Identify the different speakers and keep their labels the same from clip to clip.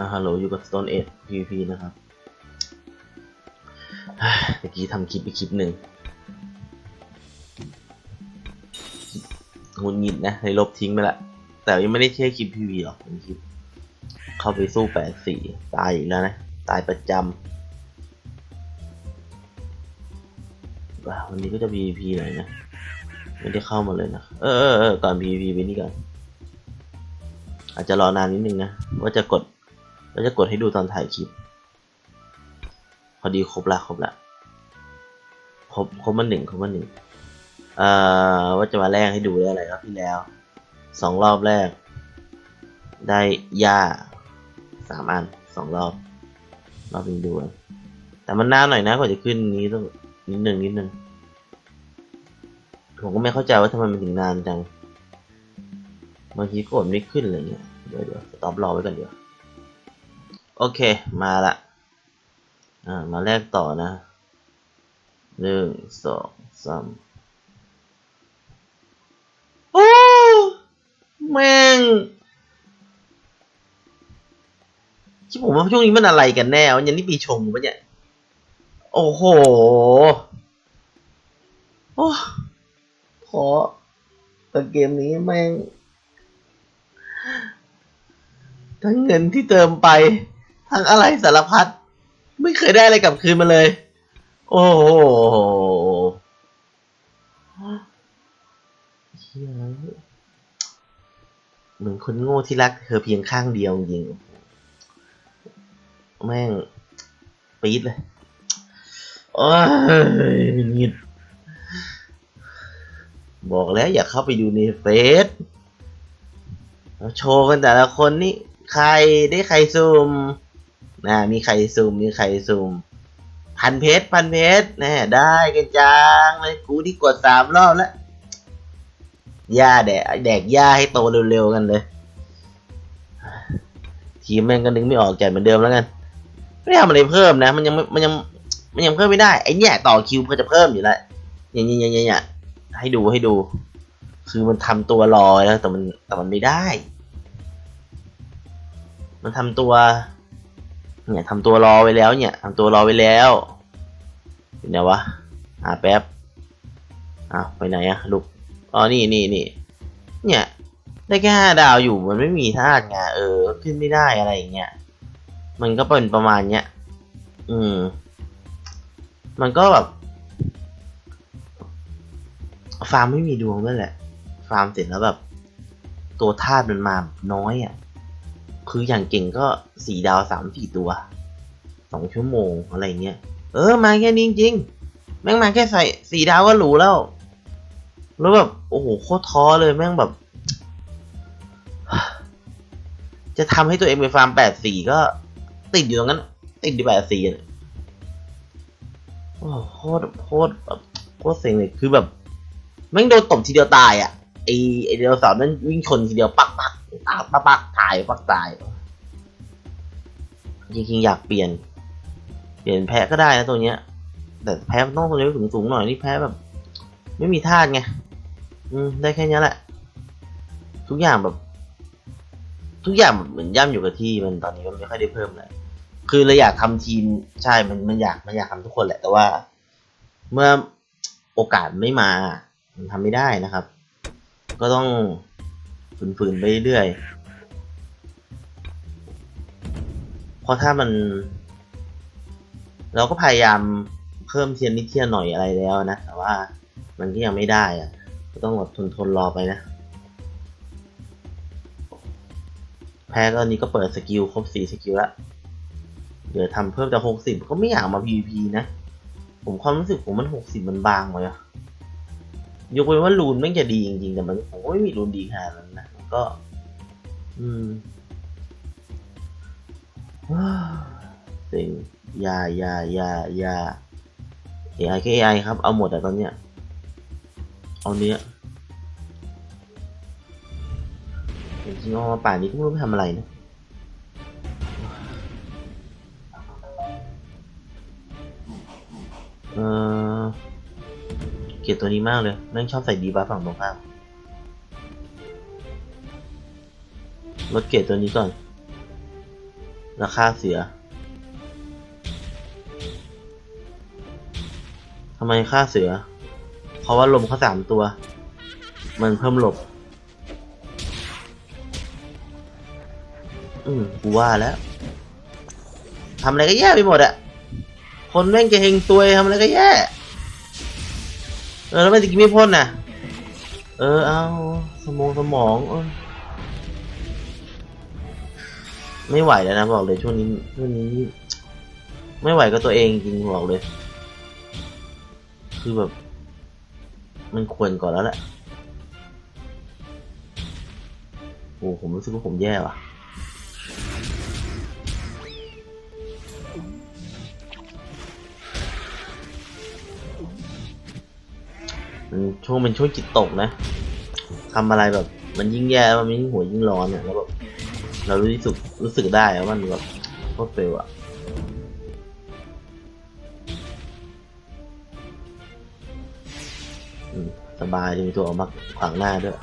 Speaker 1: อ่าฮัลโหลอยู่กับ Stone Age PVP นะครับเมื่อกี้ทำคลิปไปคลิปหนึ่งหงุดหงิดนะเลยลบทิ้งไปละ แต่ยังไม่ได้แค่คลิป PVP หรอกเป็นคลิป เข้าไปสู้แปดสี่ตายอีกแล้วนะ ตายประจำวันนี้ก็จะ PVP หน่อยนะ ไม่ได้เข้ามาเลยนะ เออเออเออก่อน PVP ไปนี่ก่อน อาจจะรอนานนิดนึงนะ ว่าจะกด ว่าจะกดให้ดูตอนถ่ายคลิป พอดีครบละครบละครบครบมาหนึ่งครบมาหนึ่งเอ่อว่าจะมาแลกให้ดูได้อะไรครอบที่แล้วสองรอบแรก ได้หญ้าสามอันสองรอบ รอบนี้ดูกันแต่มันนานหน่อยนะกว่าจะขึ้นนี้ต้องนิดหนึ่งนิดหนึ่งผมก็ไม่เข้าใจว่าทำไมมันถึงนานจังบางทีกดไม่ขึ้นอะไรเงี้ยเดี๋ยวเดี๋ยวสต็อปรอไว้ก่อนเดี๋ยว โอเค มาละ อ่า มาแลกต่อนะหนึ่งสองสามโอ้แม่งที่ผมว่าช่วงนี้มันอะไรกันแน่วะยันนี่ปีชงปะเนี่ย โอ้โห โอ้ขอแต่เกมนี้แม่ง ทั้งเงินที่เติมไป ทั้งอะไรสารพัดไม่เคยได้อะไรกลับคืนมาเลย โอ้โหเหมือนคนโง่ที่รักเธอเพียงข้างเดียวจริงแม่งปี๊ดเลยโอ้ยหงิดบอกแล้วอย่าเข้าไปดูในเฟซโชว์กันแต่ละคนนี่ ใครได้ใครซูม นะมีใครซูมมีใครซูม พันเพชรพันเพชรแน่ได้กันจังเลยกูที่กดสามรอบแล้วย่าแดกแดกย่าให้โตเร็วๆกันเลยทีมแม่งก็นึกไม่ออกใจเหมือนเดิมแล้วกันไม่ทำอะไรเพิ่มนะ มันยังมันยังมันยังเพิ่มไม่ได้ไอ้เนี่ยต่อคิวมันจะเพิ่มอยู่แล้วเนี่ยเนี่ยเนี่ยเนี่ยให้ดูให้ดู คือมันทำตัวรอแล้วแต่มันแต่มันไม่ได้ มันทำตัว เนี่ยทำตัวรอไว้แล้วเนี่ยทำตัวรอไว้แล้วเป็นไงวะอ่าแป๊บอ้าวไปไหนอะลูกอ๋อนี่นี่นี่เนี่ยได้แค่ห้าดาวอยู่มันไม่มีธาตุไงเออ ขึ้นไม่ได้อะไรอย่างเงี้ยมันก็เป็นประมาณเนี้ยอืม มันก็แบบฟาร์มไม่มีดวงนั่นแหละ ฟาร์มเสร็จแล้วแบบ ตัวธาตุมันมาน้อยอะ คืออย่างเก่งก็สี่ดาวสามสี่ตัวสองชั่วโมงอะไรเงี้ย เออ มาแค่นี้จริงแม่งมาแค่ใส่สี่ดาวก็หรูแล้ว แล้วแบบ โอ้โหโคตรท้อเลยแม่งแบบ จะทำให้ตัวเองไปฟาร์มแปดสี่ก็ ติดอยู่ตรงนั้น ติดอยู่แปดสี่เนี่ยโอ้โหโคตรโคตรแบบโคตรเซ็งเลยคือแบบ แม่งโดนตบทีเดียวตายอะ ไอไอเดียวสาวนั่นวิ่งชนทีเดียวปักปักปักปักปักตายปักตาย จริงๆอยากเปลี่ยน เปลี่ยนแพ้ก็ได้นะตัวเนี้ย แต่แพ้ต้องตัวเลเวลสูงสูงๆหน่อยนี่แพ้แบบ ไม่มีธาตุไงอืมได้แค่เนี้ยแหละ ทุกอย่างแบบ ทุกอย่างแบบเหมือนย่ำอยู่กับที่มันตอนนี้มันไม่ค่อยได้เพิ่มเลยคือเราอยากทำทีมใช่มันมันอยากมันอยากทำทุกคนแหละ แต่ว่า เมื่อโอกาสไม่มา มันทำไม่ได้นะครับ ก็ต้องฝืนๆไปเรื่อยเพราะถ้ามัน เราก็พยายามเพิ่มเทียนนิดเทียนหน่อยอะไรแล้วนะ แต่ว่ามันก็ยังไม่ได้อะก็ต้องอดทนทนรอไปนะ แพ้ก็อันนี้ก็เปิดสกิลครบสี่สกิลละเดี๋ยวทำเพิ่มจากหกสิบก็ไม่อยากมา PVP นะ ผมความรู้สึกผมมันหกสิบมันบางไปอะ ยกเว้นว่ารูนม่งจะดีจริงๆ แต่มันผมก็ไม่มีรูนดีขนาดนั้นนะก็ อืมสิ่งยายายายา AI ก็ AI ครับ เอาหมดอะตอนเนี้ย เอาเนี้ยจริงๆเอามาป่านนี้ก็ไม่รู้ไปทำอะไรนะเออ เกลียดตัวนี้มากเลยแม่งชอบใส่ดีบัฟฝั่งตรงข้ามลดเกรดตัวนี้ก่อนแล้วฆ่าเสือทำไมฆ่าเสือ เพราะว่าลมเขาสามตัว มันเพิ่มหลบ อืมกูว่าแล้ว ทำอะไรก็แย่ไปหมดอะ คนแม่งจะเฮงตัวทำอะไรก็แย่ เออแล้วไม่ตะกี้ไม่พ่นน่ะ เออเอาสมองสมองเออไม่ไหวแล้วนะบอกเลยช่วงนี้ช่วงนี้ ไม่ไหวกับตัวเองจริงบอกเลย คือแบบ มันควรก่อนแล้วแหละโอ้ผมรู้สึกว่าผมแย่ว่ะ ช่วงมันช่วงจิตตกนะทำอะไรแบบ มันยิ่งแย่แล้วมันยิ่งหัวยิ่งร้อนเนี่ยแล้วแบบเรารู้สึกรู้สึกได้ว่ามันแบบโคตรเฟลอะสบายจะมีตัวออกมาขวางหน้าด้วย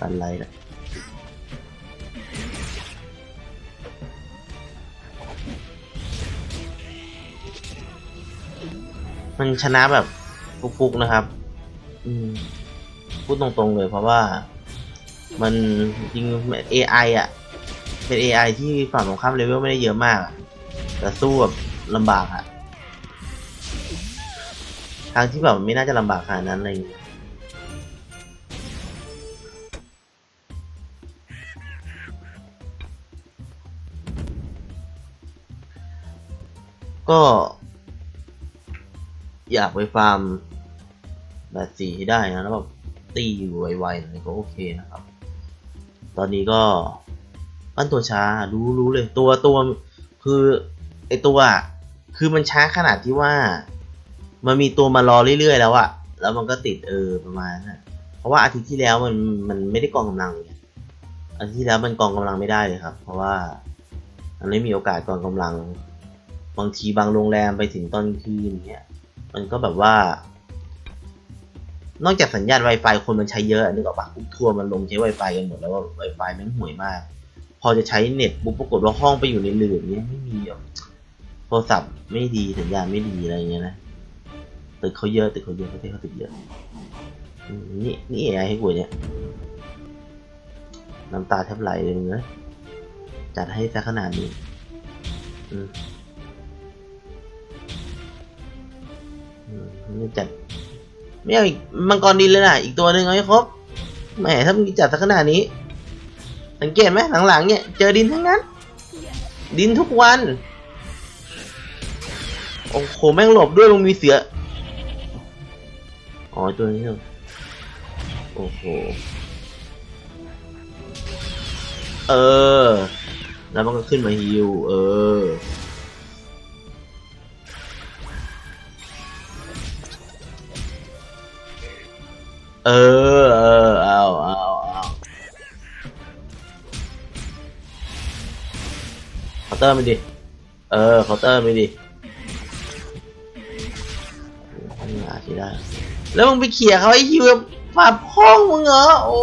Speaker 1: ปันไรนะมันชนะแบบฟุกๆนะครับ พูดตรงๆเลยเพราะว่ามันจริง AI อะ เป็น AI ที่ฝั่งตรงข้ามเลเวลไม่ได้เยอะมากแต่สู้แบบลำบากอะ ทางที่แบบไม่น่าจะลำบากขนาดนั้นอะไรอย่างเลยก็ อยากไปฟาร์ม แบบสีให้ได้นะแล้วแบบตีอยู่ไวๆหน่ก็โอเคนะครับ ตอนนี้ก็ปั้นตัวช้ารู้รู้เลยตัวตัวคือไอตัวคือมันช้าขนาดที่ว่า มันมีตัวมารอเรื่อยๆแล้วอะแล้วมันก็ติดเออประมาณนั้นอะเพราะว่าอาทิตย์ที่แล้วมันมันไม่ได้กองกำลังอาทิตย์ที่แล้วมันกองกำลังไม่ได้เลยครับ เพราะว่ามันไม่มีโอกาสกองกำลัง บางทีบางโรงแรมไปถึงตอนคืนเนี้ยมันก็แบบว่า นอกจากสัญญาณ Wi-Fi คนมันใช้เยอะนึกออกปะทุกทัวร์มันลงใช้ Wi-Fi กันหมดแล้วว่า Wi-Fi มันห่วยมาก พอจะใช้เน็ตปุ๊บปรากฏว่าห้องไปอยู่ในหลืบเนี้ยไม่มีแบบโทรศัพท์ไม่ดีสัญญาณไม่ดีอะไรเงี้ยนะตึกเขาเยอะตึกเขาเยอะประเทศเขาตึกเยอะนี่นี่ไอให้กูเนี่ยน้ำตาแทบไหลเลยเอ้ยจัดให้ซะขนาดนี้อืมอืมนี่จัด ไม่เอาอีกมังกรดินเลยนะอีกตัวหนึ่งเอาให้ครบแหมถ้ามึงจัดสักขนาดนี้ สังเกตไหมหลังๆเนี่ยเจอดินทั้งนั้น ดินทุกวัน โอ้โหแม่งหลบด้วยมึงมีเสืออ๋อตัวนี้เหรอโอ้โหเออ แล้วมันก็ขึ้นมาฮิวเออ เออ เออ เอาเอาเอาเคาน์เตอร์ไปดิ เออเคาน์เตอร์ไปดิไม่มาสิได้ แล้วมึงไปเขี่ยเขาไอ้ฮิวฝาพ้องมึงเหรอ โอ้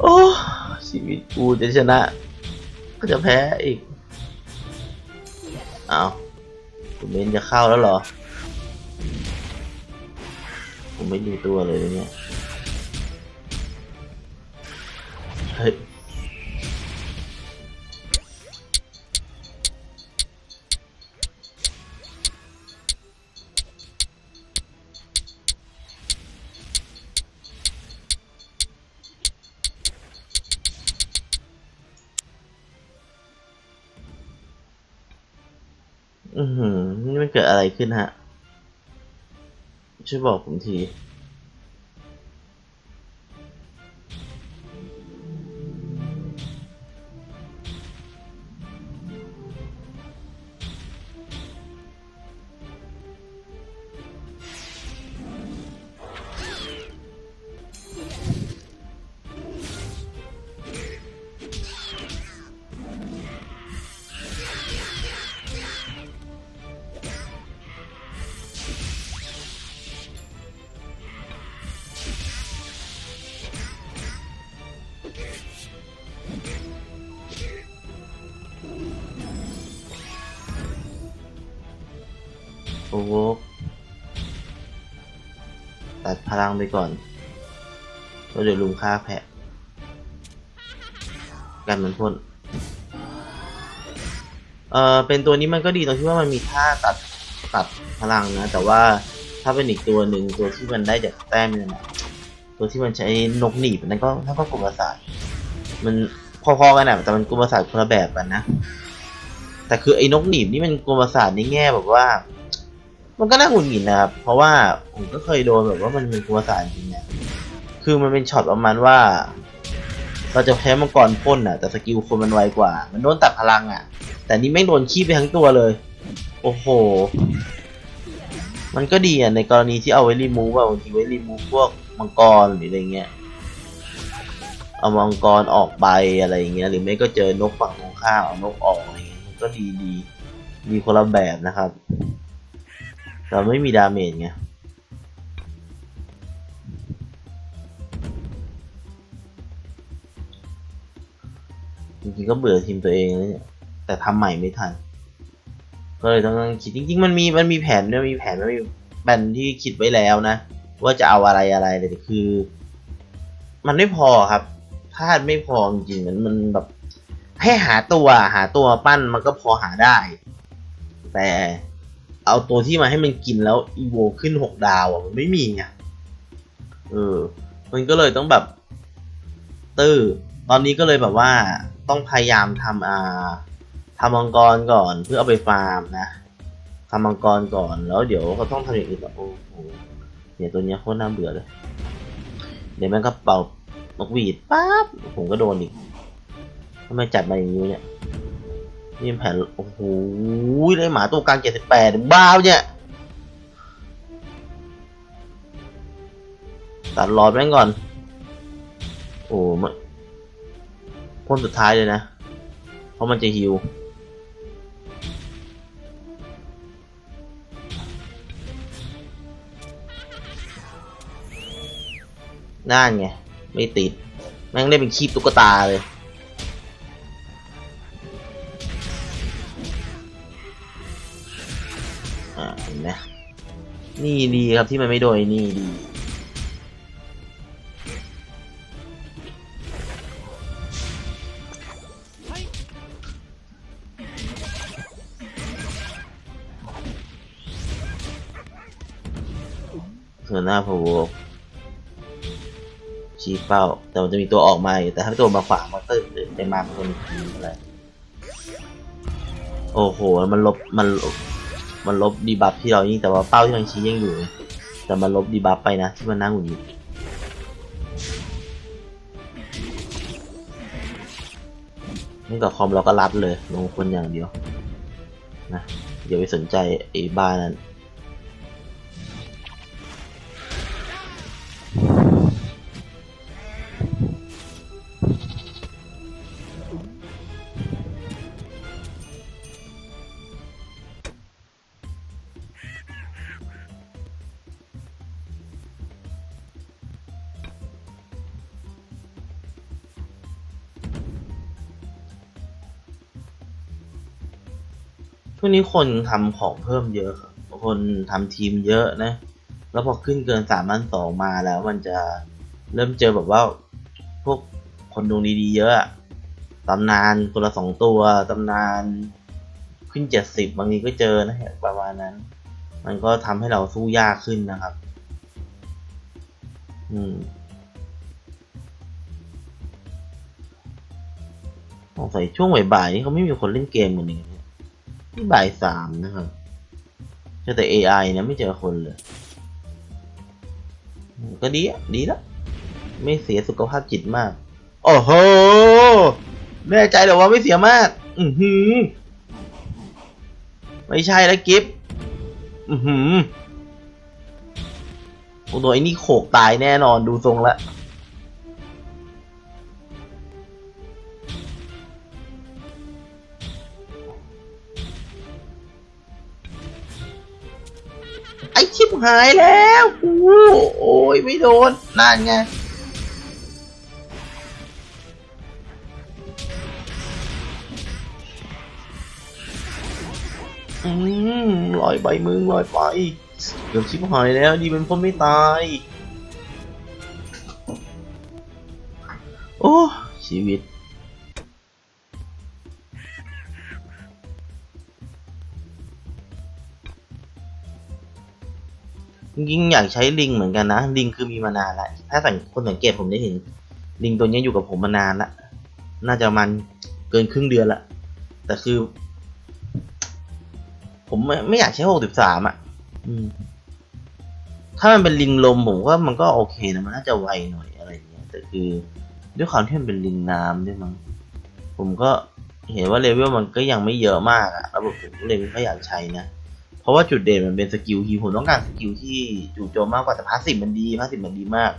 Speaker 1: โอ้ชีวิตกูจะชนะ ก็จะแพ้อีก เอาคุณเมนจะเข้าแล้วเหรอ ผมไม่ดูตัวเลยเนี่ย เฮ้ยอือหือนี่มันเกิดอะไรขึ้นฮะ ช่วยบอกผมที โอ้โหตัดพลังไปก่อนแล้วเดี๋ยวลุมฆ่าแพะ กันมันพ่นเออเป็นตัวนี้มันก็ดีตรงที่ว่ามันมีท่าตัดตัดพลังนะ แต่ว่าถ้าเป็นอีกตัวหนึ่งตัวที่มันได้จากแต้มเนี่ยนะตัวที่มันใช้นกหนีบนั่นก็นั่นก็กลุ่มประสาทมันพอๆกันนะแต่มันกลุ่มประสาทคนละแบบกันนะแต่คือไอ้นกหนีบนี่มันกลุ่มประสาทในแง่แบบว่า มันก็น่าหงุดหงิดนะครับ เพราะว่าผมก็เคยโดนแบบว่ามันเป็นกลุ่มประสาทจริงเนี่ยคือมันเป็นช็อตประมาณว่า เราจะแพ้มังกรพ่นอะ แต่สกิลคนมันไวกว่า มันโดนตัดพลังอะ แต่นี่ไม่โดนขี้ไปทั้งตัวเลย โอ้โห มันก็ดีอะในกรณีที่เอาไว้รีมูฟอะบางทีไว้รีมูฟพวกมังกรหรืออะไรเงี้ย เอามังกรออกไปอะไรเงี้ย หรือไม่ก็เจอนกฝั่งตรงข้ามเอานกออกอะไรเงี้ยมันก็ดีดีดีคนละแบบนะครับ แต่ไม่มีดาเมจไงจริงๆก็เบื่อทีมตัวเองแล้วเนี่ยแต่ทำใหม่ไม่ทัน ก็เลยต้องนั่งคิดจริง ๆ มันมีมันมีแผนด้วยมีแผนมันมีแผนที่คิดไว้แล้วนะ ว่าจะเอาอะไรอะไรแต่คือ มันไม่พอครับพลาดไม่พอจริงๆมันมันแบบให้หาตัวหาตัวปั้นมันก็พอหาได้ แต่ เอาตัวที่มาให้มันกินแล้วอีโวขึ้นหกดาวอะมันไม่มีไงเออ มันก็เลยต้องแบบ ตื้อตอนนี้ก็เลยแบบว่าต้องพยายามทำอ่าทำมังกรก่อนเพื่อเอาไปฟาร์มนะทำมังกรก่อนแล้วเดี๋ยวเขาต้องทำอย่างอื่นต่อโอ้โหเนี่ยตัวเนี้ยโคตรน่าเบื่อเลย เดี๋ยวแม่งก็เป่านกหวีดปั๊บผมก็โดนอีกทำไมจัดมาอย่างนี้เนี่ย นี่แผ่นโอ้โหได้หมาตัวกลางเจ็ดสิบแปดบ้าเนี่ยตัดหลอดแม่งก่อน โอ้มันพ่นสุดท้ายเลยนะ เพราะมันจะฮิวนั่นไง ไม่ติด แม่งได้เป็นคีบตุ๊กตาเลย นี่ดีครับที่มันไม่โดนนี่ดีเธอหน้าพะโวชี้เป้า แต่มันจะมีตัวออกมาอยู่แต่ถ้าตัวมาขวางมันก็จะมาเป็นคนทีอะไรโอ้โห มันลบ มันลบ มันลบดีบัฟที่เรายิงแต่ว่าเป้าที่มันชี้ยังอยู่ แต่มันลบดีบัฟไปนะที่มันนั่งอยู่นี่กับคอมเราก็รัดเลย ลงคนอย่างเดียวนะอย่าไปสนใจไอ้บ้านั้น วงนี้คนทำของเพิ่มเยอะครับคนทำทีมเยอะนะ แล้วพอขึ้นเกินสามพันสองมาแล้วมันจะเริ่มเจอแบบว่าพวกคนดวงดีๆเยอะตำนานคนละสองตัวตำนานขึ้นเจ็ดสิบบางทีก็เจอนะประมาณนั้น มันก็ทำให้เราสู้ยากขึ้นนะครับ อืมสงสัยช่วงบ่ายๆนี่เขาไม่มีคนเล่นเกมกันเลยเนี่ย นี่บ่ายสามนะครับเจอแต่ AI นะไม่เจอคนเลย ก็ดีอะ ดีแล้ว ไม่เสียสุขภาพจิตมาก โอ้โห แน่ใจเหรอว่าไม่เสียมาก อือหือ ไม่ใช่แล้วกิฟอือหือโอ้โหไอ้นี่โขกตายแน่นอนดูทรงละ อชิบหายแล้วกูโอ้ยไม่โดนนั่นไงอืมลอยไปมึงลอยไปเกือบชิบหายแล้วดีเป็นพ่นไม่ตาย โอ้ชีวิต จริงๆอยากใช้ลิงเหมือนกันนะลิงคือมีมานานล้วถ้าสังคนสังเกตผมจะเห็น ลิงตัวนี้อยู่กับผมมานานละน่าจะมันเกินครึ่งเดือนละแต่คือ ผมไม่ไม่อยากใช้หกสิบสามอะถ้ามันเป็นลิงลมผมว่ามันก็โอเคนะมันน่าจะไวหน่อยอะไรอย่างเงี้ยแต่คือด้วยความที่มันเป็นลิงน้ำด้วยมั้งผมก็เห็นว่าเลเวลมันก็ยังไม่เยอะมากอะแล้วผมเลยไม่อยอยากใช้นะ เพราะว่าจุดเด่นมันเป็นสกิลฮีลผมต้องการสกิลที่จู่โจมมากกว่าแต่พาสซีฟมันดีพาสซีฟมันดีมาก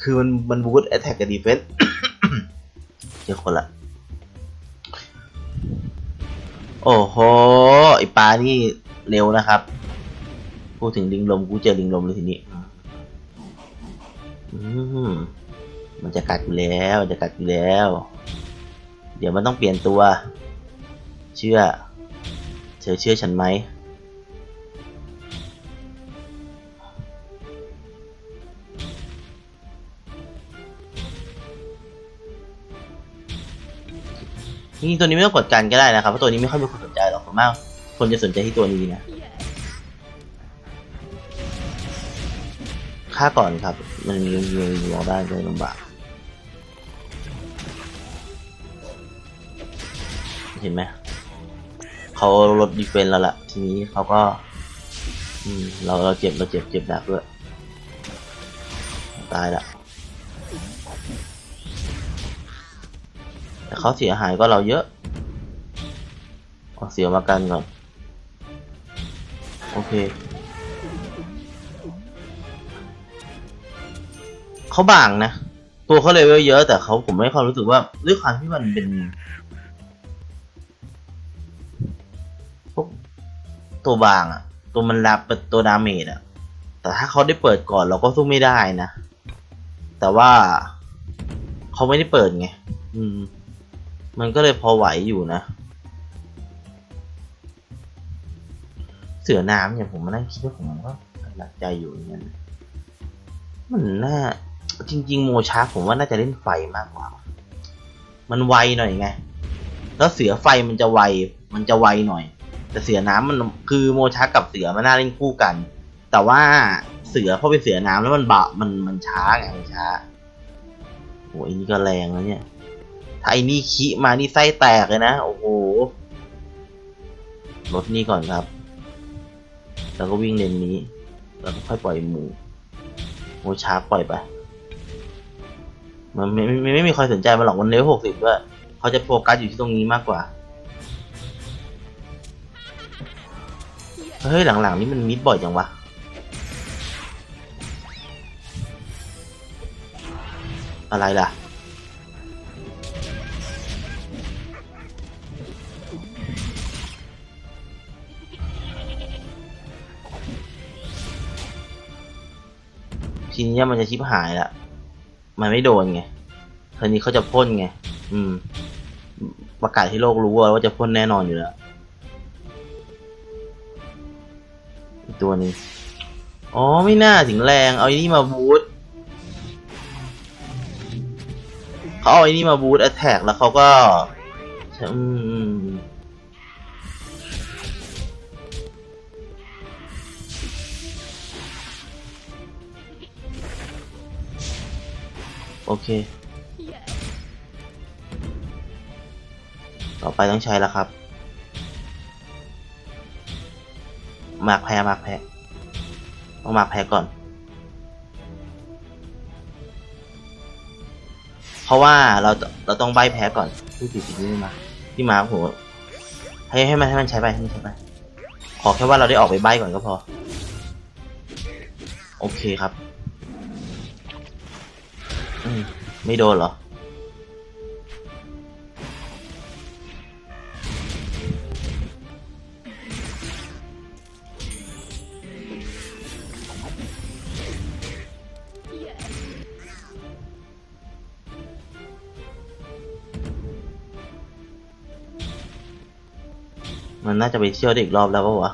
Speaker 1: คือมันมันบูทแอตแทกกับดีเฟนส์เจอคนละ โอ้โหไอปลานี่เร็วนะครับ พูดถึงลิงลมกูเจอลิงลมเลยทีนี้มันจะกัดอยู่แล้วจะกัดอยู่แล้ว เดี๋ยวมันต้องเปลี่ยนตัว เชื่อ เธอเชื่อฉันไหม จริงๆตัวนี้ไม่ต้องกดกันก็ได้นะครับเพราะตัวนี้ไม่ค่อยมีคนสนใจหรอกผมมากคนจะสนใจที่ตัวนี้นะค่าก่อนครับ มันมีมีมีบอกได้เลยลำบากเห็นไหมเขาลดดีเฟนแล้วล่ะ ทีนี้เขาก็เราเราเจ็บเราเจ็บเจ็บหนักด้วยตายละ แต่เขาเสียหายก็เราเยอะเอาเสียมากันก่อน โอเค เขาบางนะ ตัวเขาเลเวลเยอะ แต่เขาผมไม่ความรู้สึกว่าด้วยความที่มันเป็นพวกตัวบางอะตัวมันรับเป็นตัวดาเมจอะแต่ถ้าเขาได้เปิดก่อนเราก็สู้ไม่ได้นะ แต่ว่าเขาไม่ได้เปิดไง อืม มันก็เลยพอไหวอยู่นะ เสือน้ำเนี่ยผมมานั่งคิดว่าผมก็หลักใจอยู่อย่างนั้นมันน่าจริง ๆ โมชาร์ผมว่าน่าจะเล่นไฟมากกว่า มันไวหน่อยไง แล้วเสือไฟมันจะไว มันจะไวหน่อย แต่เสือน้ำมันคือโมชาร์กับเสือมันน่าเล่นคู่กัน แต่ว่าเสือเพราะเป็นเสือน้ำแล้วมันบะมันมันช้าไงมันช้าโอ้ยนี่ก็แรงแล้วเนี่ย ไอ้นี่ขี้มานี่ไส้แตกเลยนะ โอ้โหลดนี่ก่อนครับ แล้วก็วิ่งเลนนี้ แล้วก็ค่อยปล่อยหมูโมชาร์ปล่อยไป มันไม่ไมไม่ไม่มีใครสนใจมันหรอกมันเลเวลหกสิบด้วยเขาจะโฟกัสอยู่ที่ตรงนี้มากกว่า เฮ้ย หลังๆ นี่มันมิดบ่อยจังวะอะไรล่ะ ทีนี้มันจะชิบหายละมันไม่โดนไงทีนี้เขาจะพ่นไง อืม ประกาศให้โลกรู้ว่าจะพ่นแน่นอนอยู่แล้วตัวนึงอ๋อ ไม่น่าถึงแรง เอาไอ้นี่มาบูทเขาเอาไอ้นี่มาบูทแอตแทกแล้วเขาก็อืม โอเค ต่อไปต้องใช้แล้วครับมากแพ้มากแพ้ต้องมากแพ้ก่อน เพราะว่าเราเราต้องใบแพ้ก่อนผู้ติดสิ่งนี้มาที่มาโหให้ให้มันให้มันใช้ไปให้มันใช้ไปขอแค่ว่าเราได้ออกไปใบก่อนก็พอ โอเคครับอืม ไม่โดนเหรอ มันน่าจะไปเชี่ยวได้อีกรอบแล้วปะวะ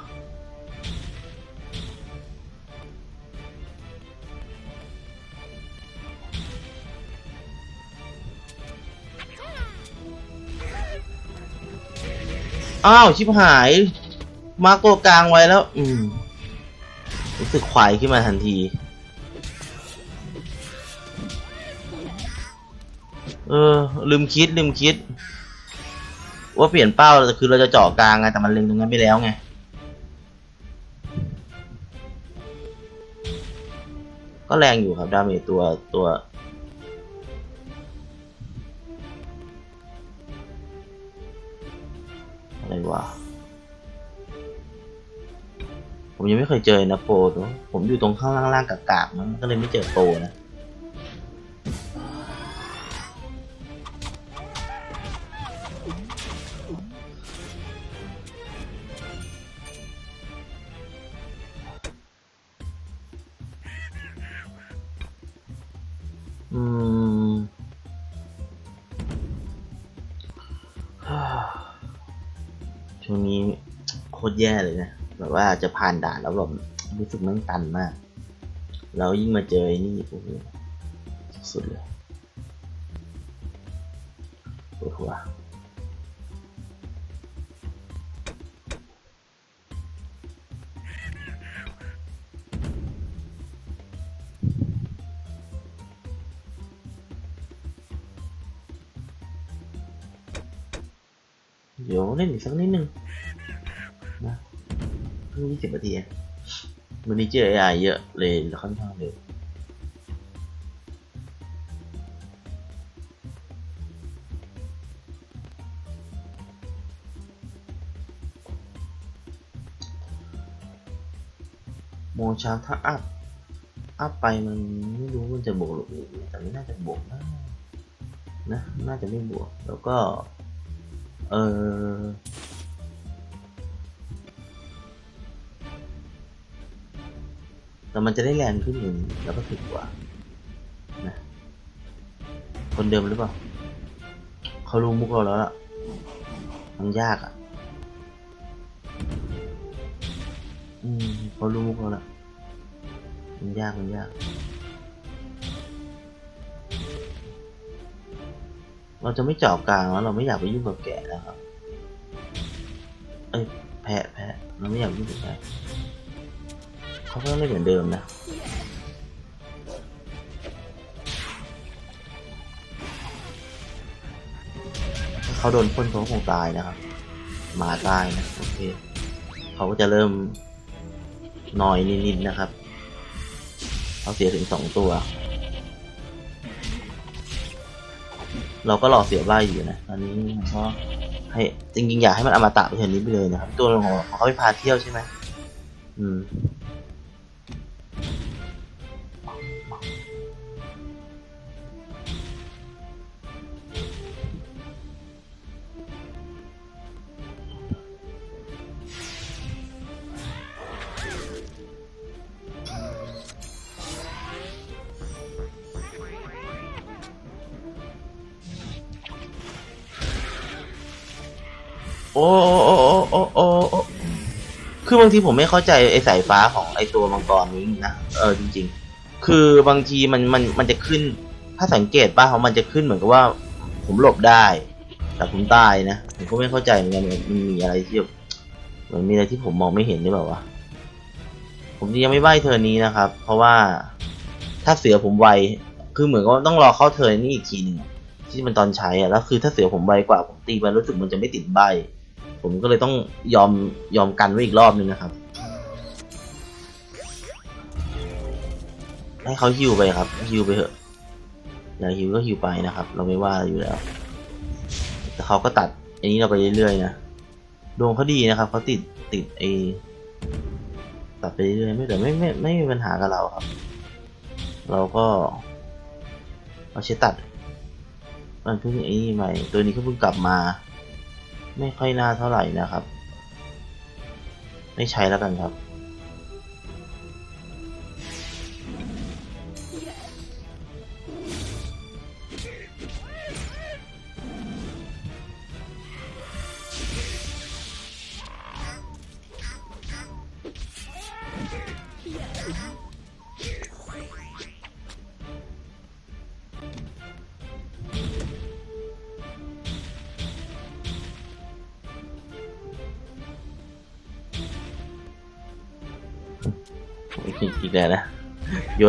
Speaker 1: อ้าว ชิบหาย มาร์กตัวกลางไว้แล้ว อืม รู้สึกควายขึ้นมาทันที เออ ลืมคิดลืมคิด ว่าเปลี่ยนเป้าคือเราจะเจาะกลางไง แต่มันเล็งตรงนั้นไปแล้วไงก็แรงอยู่ครับ ดาเมจตัวตัว อะไรวะ ผมยังไม่เคยเจอนะโปรตัวผมอยู่ตรงข้างล่างๆกากๆมันก็เลยไม่เจอโปรนะอืม ช่วงนี้โคตรแย่เลยนะ แบบว่าจะผ่านด่านแล้วแบบรู้สึกนั่งตันมาก แล้วยิ่งมาเจอนี่โอ้โหสุดเลยปวดหัว ล่นอีกสักนิดนึงนะเพิ่งยี่สิบนาทีเองวันนี้เจอ AI เยอะเลยค่อนข้างเร็วโมงช้าถ้าอัพ อัพไปมันไม่รู้มันจะบวกหรือไม่แต่ไม่น่าจะบวกนะนะ น่าจะไม่บวก แล้วก็ เออแต่มันจะได้แรงขึ้นหนึ่งแล้วก็ถึกกว่านะคนเดิมหรือเปล่าเขารู้มุกเราแล้วล่ะมันยากอะ อืมเขารู้มุกเราแล้วมันยากมันยาก เราจะไม่เจาะกลางแล้วเราไม่อยากไปยุ่งกับแกะนะครับเอ้ยแพะแพะเราไม่อยากยุ่งกับแพะเขาก็ไม่เหมือนเดิมนะถ้าเขาโดนพ่นเขาคงตายนะครับหมาตายนะโอเคเขาก็จะเริ่มนอยนิดๆนะครับเขาเสียถึงสองตัว เราก็รอเสียบ้าอยู่นะตอนนี้มันก็ให้จริงๆอยากให้มันอมตะไปเห็นนี้ไปเลยนะครับ ตัวของเขาไปพาเที่ยวใช่ไหมอืม โอ้โอ้โอ้โอ้โอ้คือบางทีผมไม่เข้าใจไอ้สายฟ้าของไอ้ตัวมังกรนี้นะเออจริง ๆ คือบางทีมันมันมันจะขึ้น ถ้าสังเกตป่ะเขามันจะขึ้นเหมือนกับว่า ผมหลบได้ แต่ผมตายนะผมก็ไม่เข้าใจเหมือนกันมันมีอะไรที่แบบเหมือนมีอะไรที่ผมมองไม่เห็นหรือเปล่าวะผมยังไม่ใบเทอนี้นะครับ เพราะว่าถ้าเสือผมไวคือเหมือนกับต้องรอเข้าเทอร์นนี้อีกทีหนึ่งที่มันตอนใช้อะแล้วคือถ้าเสือผมไวกว่าผมตีไปรู้สึกมันจะไม่ติดใบ ผมก็เลยต้องยอมยอมกันไว้อีกรอบนึงนะครับ ให้เขาฮิวไปครับฮิวไปเถอะอยากฮิวก็ฮิวไปนะครับ เราไม่ว่าอยู่แล้ว แต่เขาก็ตัดอันนี้เราไปเรื่อยๆนะดวงเขาดีนะครับเขาติดติดไอตัดไปเรื่อยๆไม่แต่ไม่ไม่ไม่มีปัญหากับเราครับ เราก็เอาใช้ตัดมันเพิ่งไอ้นี่ใหม่ ตัวนี้ก็เพิ่งกลับมา ไม่ค่อยน่าเท่าไหร่นะครับ ไม่ใช้แล้วกันครับ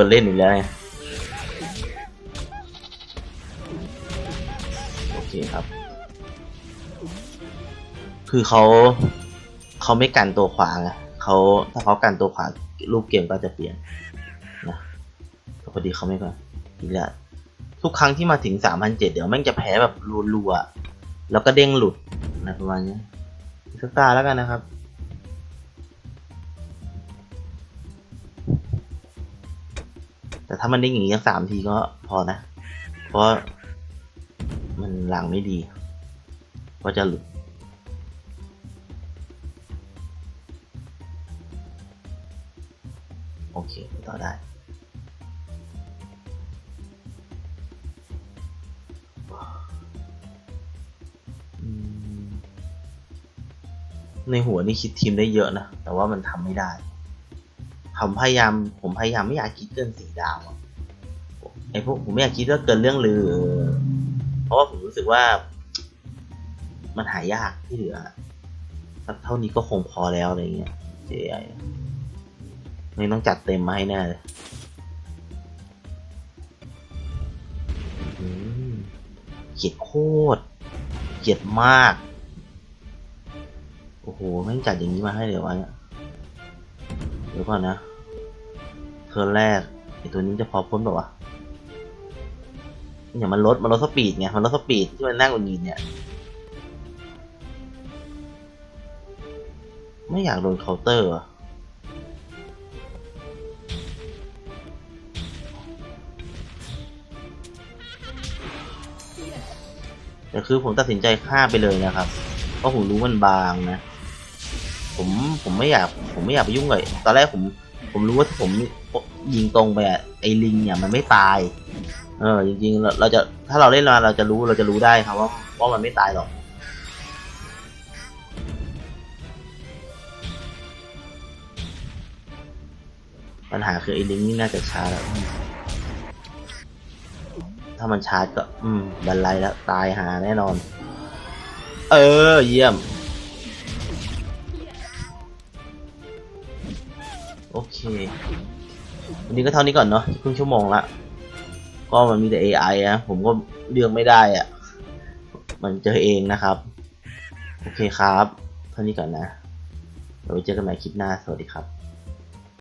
Speaker 1: นเล่นอีกแล้วไงโอเคครับ คือเขาเขาไม่กันตัวขวาไงเขาถ้าเขากันตัวขวารูปเกมก็จะเปลี่ยนนะแต่พอดีเขาไม่ก่อนอีกแล้วทุกครั้งที่มาถึงสามพันเจ็ดเดี๋ยวแม่งจะแพ้แบบรัวๆ แล้วก็เด้งหลุดนะประมาณนี้สักตาแล้วกันนะครับ แต่ถ้ามันเด้อย่างนี้สักสามทีก็พอนะ เพราะมันหลังไม่ดีก็จะหลุดโอเคต่อได้ในหัวนี่คิดทีมได้เยอะนะ แต่ว่ามันทำไม่ได้ ผมพยายาม ผมพยายามไม่อยากคิดเกินสี่ดาวอะไอ้พวกผมไม่อยากคิดว่าเกินเรื่องลือ เพราะว่าผมรู้สึกว่า มันหายากที่เหลือสักเท่านี้ก็คงพอแล้วอะไรเงี้ย JI ไม่ต้องจัดเต็มมาให้แน่เลยเกียดโคตร เกลียดมาก โอ้โห แม่งจัดอย่างนี้มาให้เลยวะเนี่ย ดี๋ยวก่อนนะเทิร์นแรกไอตัวนี้จะพอพ้นแบบวะเนี่ยมันลดมันลดสปีดไงมันลดสปีดที่มันนั่งบนยีนเนี่ย ไม่อยากโดนเคาน์เตอร์ว่ะแต่คือผมตัดสินใจฆ่าไปเลยนะครับ เพราะผมรู้มันบางนะ ผมผมไม่อยากผมไม่อยากไปยุ่งเลยตอนแรกผม ผมรู้ว่าถ้าผมยิงตรงไปอะไอ้ลิงเนี่ยมันไม่ตาย เออ จริงๆเราเราจะถ้าเราเล่นมาเราจะรู้เราจะรู้ได้ครับว่าว่ามันไม่ตายหรอกปัญหาคือไอ้ลิงนี่น่าจะช้าแล้วถ้ามันชาร์จก็ อืม บันไลแล้ว ตายหาแน่นอน เออ เยี่ยม โอเค วันนี้ก็เท่านี้ก่อนเนาะครึ่งชั่วโมงละ ก็มันมีแต่ AI นะผมก็เลือกไม่ได้อะมันเจอเองนะครับ โอเคครับ เท่านี้ก่อนนะเราไว้เจอกันใหม่คลิปหน้า สวัสดีครับ